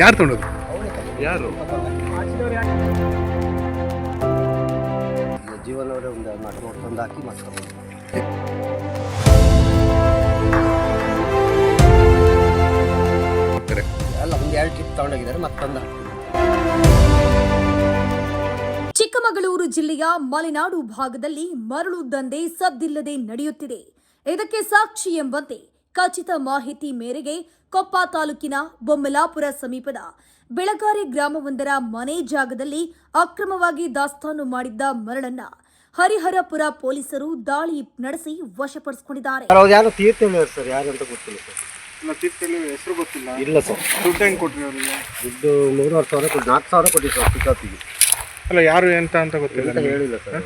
ಯಾರು ತೊಗೊಂಡೋದು ಯಾರು? ಜೀವನವರೇ ಒಂದು ನೋಟ್ ತಂದು ಹಾಕಿ ಮಾಡ್ಕೊಂಡು ಎಲ್ಲ ಒಂದು ಎರಡು ಟ್ರಿಪ್ ತಗೊಂಡೋಗಿದ್ದಾರೆ ಮತ್ತೆ ಚಿಕ್ಕಮಗಳೂರು ಜಿಲ್ಲೆಯ ಮಲೆನಾಡು ಭಾಗದಲ್ಲಿ ಮರಳು ದಂಧೆ ಸದ್ದಿಲ್ಲದೆ ನಡೆಯುತ್ತಿದೆ. ಇದಕ್ಕೆ ಸಾಕ್ಷಿ ಎಂಬಂತೆ ಖಚಿತ ಮಾಹಿತಿ ಮೇರೆಗೆ ಕೊಪ್ಪ ತಾಲೂಕಿನ ಬೊಮ್ಮಲಾಪುರ ಸಮೀಪದ ಬೆಳಗಾರಿ ಗ್ರಾಮವೊಂದರ ಮನೆ ಜಾಗದಲ್ಲಿ ಅಕ್ರಮವಾಗಿ ದಾಸ್ತಾನು ಮಾಡಿದ್ದ ಮರಳನ್ನ ಹರಿಹರಪುರ ಪೊಲೀಸರು ದಾಳಿ ನಡೆಸಿ ವಶಪಡಿಸಿಕೊಂಡಿದ್ದಾರೆ. ಸರ್ ಅವ್ರು ಯಾರೋ ಸರ್? ಯಾರು ಅಂತ ಗೊತ್ತಿಲ್ಲ ಸರ್. ತೀರ್ಥಹಳ್ಳಿ ಹೆಸರು ಗೊತ್ತಿಲ್ಲ. ಇಲ್ಲ ಸರ್. ದುಡ್ಡು ಹೆಂಗೆ ಕೊಟ್ರಿ ಅವರಿಗೆ? ದುಡ್ಡು ಮೂರುವರೆ ಸಾವಿರ ಕೊಟ್ಟು ನಾಲ್ಕು ಸಾವಿರ ಕೊಟ್ಟಿವಿ ಸರ್ ಪಿಕಪ್ಪಿಗೆ ಅಲ್ಲ ಯಾರು ಎಂತ ಅಂತ ಗೊತ್ತಿಲ್ಲ ಅಂತ ಹೇಳಿಲ್ಲ ಸರ್.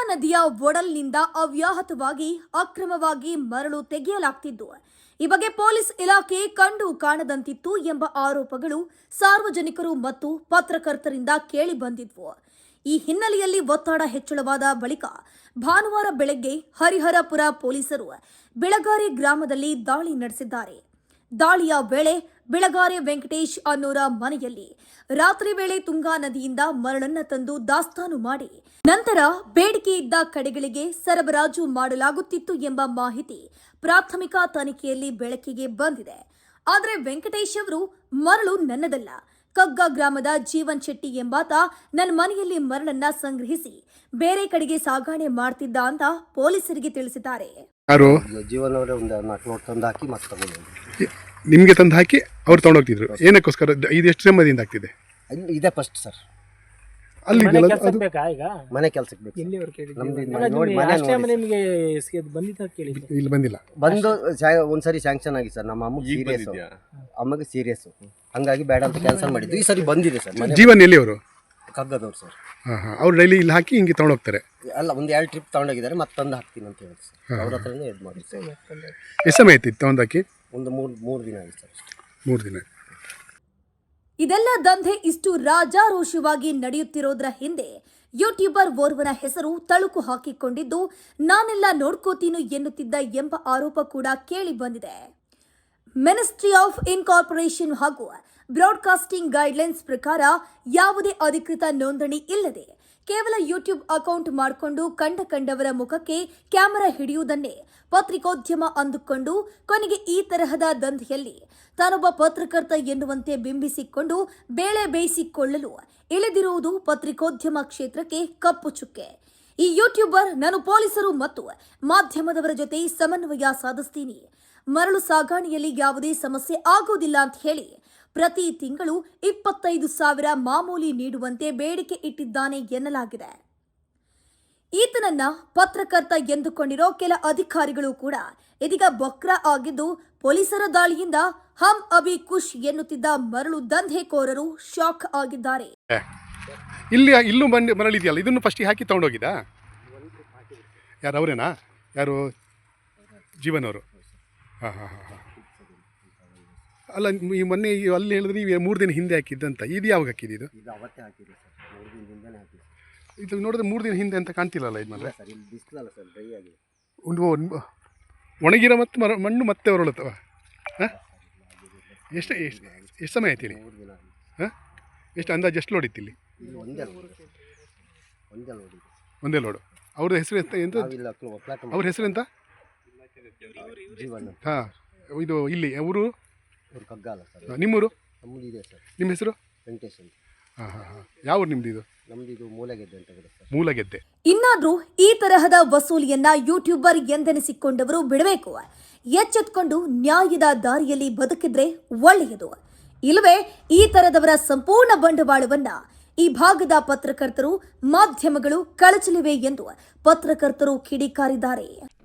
ತುಂಗಾ ನದಿಯ ಒಡಲ್ನಿಂದ ಅವ್ಯಾಹತವಾಗಿ, ಅಕ್ರಮವಾಗಿ ಮರಳು ತೆಗೆಯಲಾಗ್ತಿದ್ದು. ಈ ಬಗ್ಗೆ ಪೊಲೀಸ್ ಇಲಾಖೆ ಕಂಡು ಕಾಣದಂತಿತ್ತು ಎಂಬ ಆರೋಪಗಳು ಸಾರ್ವಜನಿಕರು ಮತ್ತು ಪತ್ರಕರ್ತರಿಂದ ಕೇಳಿ ಬಂದಿದ್ವು. ಈ ಹಿನ್ನೆಲೆಯಲ್ಲಿ ಒತ್ತಡ ಹೆಚ್ಚಳವಾದ ಬಳಿಕ ಭಾನುವಾರ ಬೆಳಗ್ಗೆ ಹರಿಹರಪುರ ಪೊಲೀಸರು ಬೆಳಗಾರಿ ಗ್ರಾಮದಲ್ಲಿ ದಾಳಿ ನಡೆಸಿದ್ದಾರೆ. ದಾಳಿಯ ವೇಳೆ ಬೆಳಗಾರೆ ವೆಂಕಟೇಶ್ ಅನ್ನೋರ ಮನೆಯಲ್ಲಿ ರಾತ್ರಿ ವೇಳೆ ತುಂಗಾ ನದಿಯಿಂದ ಮರಳನ್ನ ತಂದು ದಾಸ್ತಾನು ಮಾಡಿ ನಂತರ ಬೇಡಿಕೆ ಇದ್ದ ಕಡೆಗಳಿಗೆ ಸರಬರಾಜು ಮಾಡಲಾಗುತ್ತಿತ್ತು ಎಂಬ ಮಾಹಿತಿ ಪ್ರಾಥಮಿಕ ತನಿಖೆಯಲ್ಲಿ ಬೆಳಕಿಗೆ ಬಂದಿದೆ. ಆದರೆ ವೆಂಕಟೇಶ್ ಅವರು ಮರಳು ನನ್ನದಲ್ಲ. ಕಗ್ಗ ಗ್ರಾಮದ ಜೀವನ್ ಶೆಟ್ಟಿ ಎಂಬಾತ ನನ್ನ ಮನೆಯಲ್ಲಿ ಮರಳನ್ನ ಸಂಗ್ರಹಿಸಿ ಬೇರೆ ಕಡೆಗೆ ಸಾಗಾಣೆ ಮಾಡ್ತಿದ್ದ ಅಂತ ಪೊಲೀಸರಿಗೆ ತಿಳಿಸಿದ್ದಾರೆ. ಯಾರು? ಈಗ ನಿಮಗೆ ತಂದು ಹಾಕಿ ಅವ್ರು ತೊಗೊಂಡೋಗ್ತಿದ್ರು. ಏನಕ್ಕೋಸ್ಕರ ಇದು ಎಷ್ಟು ಸಮಯದಿಂದ ಆಗ್ತಿದೆ? ಅಲ್ಲಿ ಇದೆ ಫಸ್ಟ್ ಸರ್ ಅಲ್ಲಿ ಇದೆಯಲ್ಲ, ಅದು ಬೇಕಾ ಈಗ? ಮನೆ ಕೆಲ್ಸಕ್ಕೆ ಬೇಕು ಎಲ್ಲಿವರೆಗೆ ಕೇಳಿದ್ದೆ? ನಮ್ದು ಇದು ನೋಡಿ ಮನೆ last ನೋಡಿ ನಿಮಗೆ ಸ್- ಬಂದಿದ್ದ ಕೇಳಿದ್ದೆ? ಇಲ್ಲಿ ಬಂದಿಲ್ಲ. ಬಂದು ಸ್ಯಾ- ಒಂದ್ಸರಿ ಸ್ಯಾಂಕ್ಷನ್ ಆಗಿ ಸರ್ ನಮ್ಮ ಅಮ್ಮಗೆ ಸೀರಿಯಸ್ ಅಮ್ಮಗೆ ಸೀರಿಯಸ್ ಹಂಗಾಗಿ ಬೇಡ ಅಂತ ಕ್ಯಾನ್ಸಲ್ ಮಾಡಿದ್ದು. ಈ ಸರಿ ಬಂದಿದೆ ಸರ್ ಮನೆ ಜೀವನ್ ಎಲ್ಲಿ ಅವರು? ಕಗ್ಗದವ್ರು ಸರ್ ಹಾಂ ಹಾಂ. ಅವ್ರು ಡೈಲಿ ಇಲ್ಲಿ ಹಾಕಿ ಹಿಂಗೆ ತೊಗೊಂಡೋಗ್ತಾರೆ. ಅಲ್ಲ ಒಂದು ಎರಡು ಟ್ರಿಪ್ ತಗೊಂಡೋಗಿದ್ದಾರೆ ಮತ್ತೆ ತಂದು ಹಾಕ್ತೀನಿ ಅಂತ ಹೇಳಿ ಸರ್ ಅವ್ರ ಹತ್ರನೇ ಇದು ಮಾಡಿ ಸರ್ ಎಷ್ಟು ಸಮಯ ಆಯ್ತು ತೊಗೊಂಡು ಹಾಕಿ ಒಂದು ಮೂರು ಮೂರು ದಿನ ಆಗಿದೆ ಸರ್ ಮೂರು ದಿನ ಇದೆಲ್ಲ ದಂಧೆ ಇಷ್ಟು ರಾಜಾರೋಷವಾಗಿ ನಡೆಯುತ್ತಿರೋದ್ರ ಹಿಂದೆ ಯೂಟ್ಯೂಬರ್ ಓರ್ವನ ಹೆಸರು ತಳುಕು ಹಾಕಿಕೊಂಡಿದ್ದು ನಾನೆಲ್ಲ ನೋಡ್ಕೋತೀನು ಎನ್ನುತ್ತಿದ್ದ ಎಂಬ ಆರೋಪ ಕೂಡ ಕೇಳಿ ಬಂದಿದೆ. ಮಿನಿಸ್ಟ್ರಿ ಆಫ್ ಇನ್ಕಾರ್ಪೊರೇಷನ್ ಹಾಗೂ ಬ್ರಾಡ್ಕಾಸ್ಟಿಂಗ್ ಗೈಡ್ಲೈನ್ಸ್ ಪ್ರಕಾರ ಯಾವುದೇ ಅಧಿಕೃತ ನೋಂದಣಿ ಇಲ್ಲದೆ ಕೇವಲ ಯೂಟ್ಯೂಬ್ ಅಕೌಂಟ್ ಮಾಡಿಕೊಂಡು ಕಂಡ ಕಂಡವರ ಮುಖಕ್ಕೆ ಕ್ಯಾಮೆರಾ ಹಿಡಿಯುವುದನ್ನೇ ಪತ್ರಿಕೋದ್ಯಮ ಅಂದುಕೊಂಡು ಕೊನೆಗೆ ಈ ತರಹದ ದಂಧೆಯಲ್ಲಿ ತಾನೊಬ್ಬ ಪತ್ರಕರ್ತ ಎನ್ನುವಂತೆ ಬಿಂಬಿಸಿಕೊಂಡು ಬೇಳೆ ಬೇಯಿಸಿಕೊಳ್ಳಲು ಇಳಿದಿರುವುದು ಪತ್ರಿಕೋದ್ಯಮ ಕ್ಷೇತ್ರಕ್ಕೆ ಕಪ್ಪು ಚುಕ್ಕೆ. ಈ ಯೂಟ್ಯೂಬರ್ ನಾನು ಪೊಲೀಸರು ಮತ್ತು ಮಾಧ್ಯಮದವರ ಜೊತೆ ಸಮನ್ವಯ ಸಾಧಿಸ್ತೀನಿ. ಮರಳು ಸಾಗಾಣಿಯಲ್ಲಿ ಯಾವುದೇ ಸಮಸ್ಯೆ ಆಗುವುದಿಲ್ಲ ಅಂತ ಹೇಳಿ ಪ್ರತಿ ತಿಂಗಳು ಇಪ್ಪತ್ತೈದು ಸಾವಿರ ಮಾಮೂಲಿ ನೀಡುವಂತೆ ಬೇಡಿಕೆ ಇಟ್ಟಿದ್ದಾನೆ ಎನ್ನಲಾಗಿದೆ. ಈತನನ್ನ ಪತ್ರಕರ್ತ ಎಂದುಕೊಂಡಿರೋ ಕೆಲ ಅಧಿಕಾರಿಗಳು ಕೂಡ ಇದೀಗ ಬಕ್ರ ಆಗಿದ್ದು ಪೊಲೀಸರ ದಾಳಿಯಿಂದ ಹಮ್ ಅಬಿ ಖುಷ್ ಎನ್ನುತ್ತಿದ್ದ ಮರಳು ದಂಧೆಕೋರರು ಶಾಕ್ ಆಗಿದ್ದಾರೆ. ಇಲ್ಲಿ ಇಲ್ಲೂ ಬಂದು ಮರಳಿದೆಯಲ್ಲ, ಇದನ್ನು ಫಸ್ಟಿಗೆ ಹಾಕಿ ತಗೊಂಡೋಗಿದ್ದ ಯಾರು, ಅವರೇನಾ? ಯಾರು? ಜೀವನವರು ಹಾಂ ಹಾಂ ಹಾಂ. ಅಲ್ಲ ಈ ಮೊನ್ನೆ ಈ ಅಲ್ಲಿ ಹೇಳಿದ್ರೆ ನೀವು ಮೂರು ದಿನ ಹಿಂದೆ ಹಾಕಿದ್ದಂತ. ಇದು ಯಾವಾಗ ಹಾಕಿದ್ದು ಇದು? ಇದು ಅವತ್ತೇ ಹಾಕಿದೆ ಸರ್. ಮೂರು ದಿನದಿಂದನೇ ಹಾಕಿದೆ ಇದು ನೋಡಿದ್ರೆ ಮೂರು ದಿನ ಹಿಂದೆ ಅಂತ ಕಾಣ್ತಿಲ್ಲಲ್ಲ ಇದು ಮಾತ್ರ? ಸರ್ ಇಲ್ಲಿ ಬಿಸಿಲಲ್ಲ ಸರ್ ಡ್ರೈ ಆಗಿದೆ. ಒಂದು ಒಣಗಿರೋ ಮತ್ತು ಮರ ಮಣ್ಣು ಮತ್ತೆ ಹೊರಳುತ್ತವ ಹಾಂ? ಎಷ್ಟು ಎಷ್ಟು ಎಷ್ಟು ಸಮಯ ಆಯ್ತು ಹೇಳಿ ಮೂರು ದಿನ ಆಗಿದೆ. ಹಾಂ? ಎಷ್ಟು ಅಂದಾಜು ಎಷ್ಟು ಲೋಡ್ ಇತ್ತು ಇಲ್ಲಿ? ಇಲ್ಲಿ ಒಂದೇ ಲೋಡು ಅವ್ರ ಹೆಸರು ಎಂತ ಎಂತ? ನಾವಿಲ್ಲ ಅವ್ರ ಹೆಸರು ಎಂತ? ಜೀವನ ಹಾಂ ಇದು ಇಲ್ಲಿ ಊರು? ಇವ್ರು ಕಗ್ಗಾಲ ಸರ್. ನಿಮ್ಮೂರು? ನಮ್ಮದು ಇದೆ ಸರ್. ನಿಮ್ಮ ಹೆಸರು? ವೆಂಕಟೇಶ್ ಅಂತ. ಹಾಂ ಹಾಂ ಹಾಂ. ಯಾವ ಊರು ನಿಮ್ಮದು ಇದು? ನಮ್ದು ಇದು ಮೂಲೆಗೆದ್ದೆ ಅಂತ ಬರುತ್ತೆ ಸರ್. ಮೂಲಗೆದ್ದೆ ಇನ್ನಾದ್ರೂ ಈ ತರಹದ ವಸೂಲಿಯನ್ನ ಯೂಟ್ಯೂಬರ್ ಎಂದೆನಿಸಿಕೊಂಡವರು ಬಿಡಬೇಕು. ಎಚ್ಚೆತ್ಕೊಂಡು ನ್ಯಾಯದ ದಾರಿಯಲ್ಲಿ ಬದುಕಿದ್ರೆ ಒಳ್ಳೆಯದು. ಇಲ್ಲವೇ ಈ ತರದವರ ಸಂಪೂರ್ಣ ಬಂಡವಾಳವನ್ನ ಈ ಭಾಗದ ಪತ್ರಕರ್ತರು ಮಾಧ್ಯಮಗಳು ಕಳಚಲಿವೆ ಎಂದು ಪತ್ರಕರ್ತರು ಕಿಡಿಕಾರಿದ್ದಾರೆ.